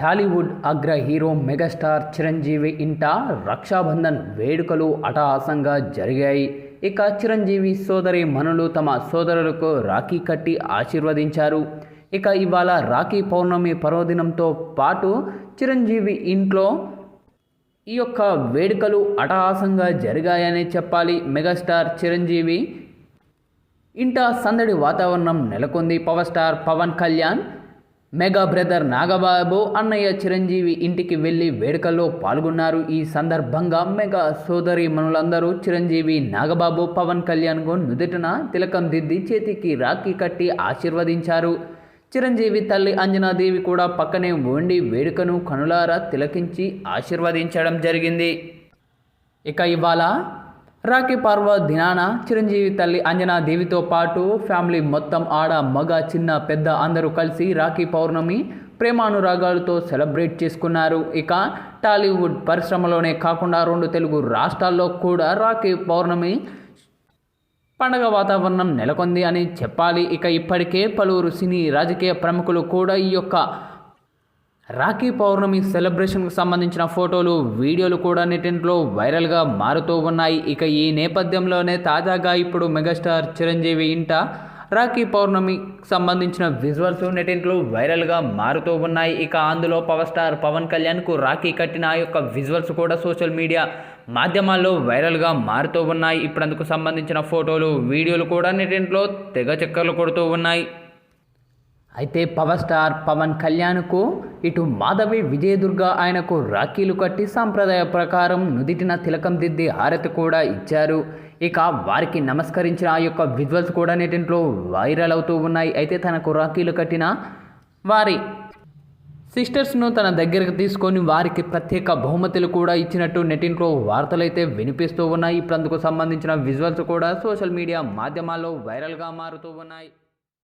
టాలీవుడ్ అగ్ర hero megastar Chiranjeevi ఇంట రక్షాబంధన్ వేడుకలు అటహాసంగా జరిగాయి. ఇక చిరంజీవి సోదరి మనులు తమ సోదరులకు రాఖీ కట్టి ఆశీర్వదించారు. ఇక ఇవాళ రాఖీ పౌర్ణమి పర్వదినంతో పాటు చిరంజీవి ఇంట్లో ఈ యొక్క వేడుకలు అటహాసంగా జరిగాయని చెప్పాలి. మెగాస్టార్ చిరంజీవి ఇంట సందడి వాతావరణం నెలకొంది. Power star Pawan Kalyan mega brother Nagababu అన్నయ్య చిరంజీవి ఇంటికి వెళ్ళి వేడుకల్లో పాల్గొన్నారు. ఈ సందర్భంగా మెగా సోదరి మనులందరూ చిరంజీవి నాగబాబు పవన్ కళ్యాణ్కు నుదుటన తిలకం దిద్ది చేతికి రాఖీ కట్టి ఆశీర్వదించారు. చిరంజీవి తల్లి అంజనాదేవి కూడా పక్కనే ఉండి వేడుకను కనులారా తిలకించి ఆశీర్వదించడం జరిగింది. ఇక ఇవాళ రాఖీ పర్వ దినాన చిరంజీవి తల్లి అంజనా దేవితో పాటు ఫ్యామిలీ మొత్తం ఆడ మగ చిన్న పెద్ద అందరూ కలిసి రాఖీ పౌర్ణమి ప్రేమానురాగాలతో సెలబ్రేట్ చేసుకున్నారు. ఇక టాలీవుడ్ పరిశ్రమలోనే కాకుండా రెండు తెలుగు రాష్ట్రాల్లో కూడా రాఖీ పౌర్ణమి పండగ వాతావరణం నెలకొంది అని చెప్పాలి. ఇక ఇప్పటికే పలువురు సినీ రాజకీయ ప్రముఖులు కూడా ఈ యొక్క రాఖీ పౌర్ణమి సెలబ్రేషన్కు సంబంధించిన ఫోటోలు వీడియోలు కూడా నెటింట్లో వైరల్గా మారుతూ ఉన్నాయి. ఇక ఈ నేపథ్యంలోనే తాజాగా ఇప్పుడు మెగాస్టార్ చిరంజీవి ఇంట రాఖీ పౌర్ణమికి సంబంధించిన విజువల్స్ నెటింట్లో వైరల్గా మారుతూ ఉన్నాయి. ఇక అందులో పవర్ స్టార్ పవన్ కళ్యాణ్కు రాఖీ కట్టిన ఆ యొక్క విజువల్స్ కూడా సోషల్ మీడియా మాధ్యమాల్లో వైరల్గా మారుతూ ఉన్నాయి. ఇప్పుడు అందుకు సంబంధించిన ఫోటోలు వీడియోలు కూడా నెటింట్లో తెగ చక్కర్లు కొడుతూ ఉన్నాయి. అయితే పవర్ స్టార్ పవన్ కళ్యాణ్కు ఇటు మాధవి విజయదుర్గ ఆయనకు రాఖీలు కట్టి సాంప్రదాయ ప్రకారం నుదిటిన తిలకం దిద్ది హారతి కూడా ఇచ్చారు. ఇక వారికి నమస్కరించిన ఆ యొక్క విజువల్స్ కూడా నేటింట్లో వైరల్ అవుతూ ఉన్నాయి. అయితే తనకు రాఖీలు కట్టిన వారి సిస్టర్స్ను తన దగ్గరకు తీసుకొని వారికి ప్రత్యేక బహుమతులు కూడా ఇచ్చినట్టు నెటింట్లో వార్తలైతే వినిపిస్తూ ఉన్నాయి. ఇప్పుడు అందుకు సంబంధించిన విజువల్స్ కూడా సోషల్ మీడియా మాధ్యమాల్లో వైరల్గా మారుతూ ఉన్నాయి.